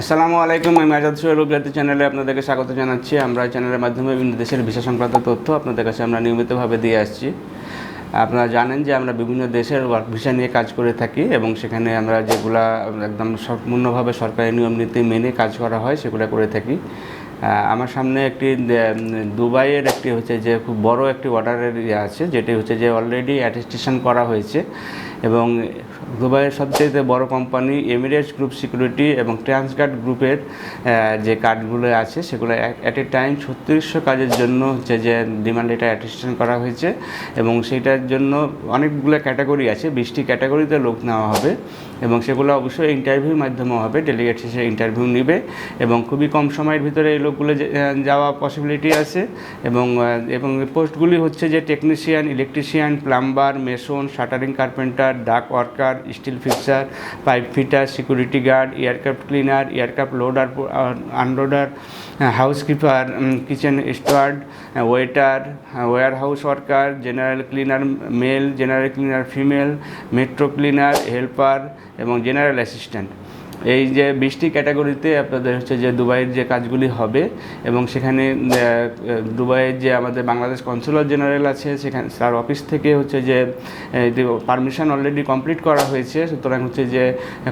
আসসালামু আলাইকুম, আমি আজাদ সোহেল, উগ্রাতি চ্যানেলে আপনাদেরকে স্বাগত জানাচ্ছি। আমরা চ্যানেলের মাধ্যমে বিভিন্ন দেশের ভিসা সংক্রান্ত তথ্য আপনাদের কাছে আমরা নিয়মিতভাবে দিয়ে আসছি। আপনারা জানেন যে আমরা বিভিন্ন দেশের ওয়ার্ক ভিসা নিয়ে কাজ করে থাকি এবং সেখানে আমরা যেগুলা একদম সম্পূর্ণভাবে সরকারি নিয়ম, নীতি মেনে কাজ করা হয়, সেগুলো করে থাকি। আমার সামনে একটি দুবাইয়ের একটি হচ্ছে যে খুব বড় একটি অর্ডারের ইয়ে আছে, যেটি হচ্ছে যে অলরেডি অ্যাটেস্টেশন করা হয়েছে। এবং দুবাইয়ের সবচেয়ে বড় কোম্পানি এমিরেটস গ্রুপ সিকিউরিটি এবং ট্রান্সগার্ড গ্রুপের যে কার্ডগুলো আছে সেগুলো অ্যাট এ টাইম ছত্রিশশো কাজের জন্য হচ্ছে যে ডিমান্ড এটা অ্যাটেস্টেশন করা হয়েছে এবং সেইটার জন্য অনেকগুলো ক্যাটাগরি আছে, বিশটি ক্যাটাগরিতে লোক নেওয়া হবে এবং সেগুলো অবশ্যই ইন্টারভিউর মাধ্যমে হবে ডেলিগেট শেষে ইন্টারভিউ নেবে এবং খুবই কম সময়ের ভিতরে এই লোকগুলো যাওয়া পসিবিলিটি আছে এবং এবং পোস্টগুলি হচ্ছে যে technician electrician plumber mason shuttering carpenter duct worker steel fixer pipe fitter security guard aircraft cleaner aircraft loader unloader housekeeper kitchen steward waiter warehouse worker general cleaner male general cleaner female metro cleaner helper এবং general assistant এই যে বৃষ্টি ক্যাটাগরিতে আপনাদের হচ্ছে যে দুবাইয়ের যে কাজগুলি হবে এবং সেখানে দুবাইয়ের যে আমাদের বাংলাদেশ কনসুলার জেনারেল আছে, সেখানে তার অফিস থেকে হচ্ছে যে পারমিশন অলরেডি কমপ্লিট করা হয়েছে। সুতরাং হচ্ছে যে,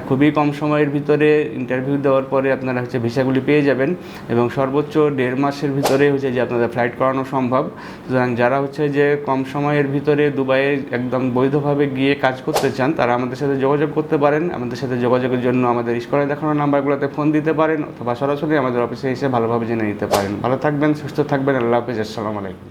খুবই কম সময়ের ভিতরে ইন্টারভিউ দেওয়ার পরে আপনারা হচ্ছে ভিসাগুলি পেয়ে যাবেন এবং সর্বোচ্চ দেড় মাসের ভিতরে হচ্ছে যে আপনাদের ফ্লাইট করানো সম্ভব। সুতরাং যারা হচ্ছে যে কম সময়ের ভিতরে দুবাইয়ে একদম বৈধভাবে গিয়ে কাজ করতে চান, তারা আমাদের সাথে যোগাযোগ করতে পারেন। আমাদের সাথে যোগাযোগের জন্য আমাদের স্ক্রিনে দেখানো নাম্বারগুলোতে ফোন দিতে পারেন অথবা সরাসরি আমাদের অফিসে এসে ভালোভাবে জেনে নিতে পারেন। ভালো থাকবেন, সুস্থ থাকবেন, আল্লাহ হাফিজ, আসসালামু আলাইকুম।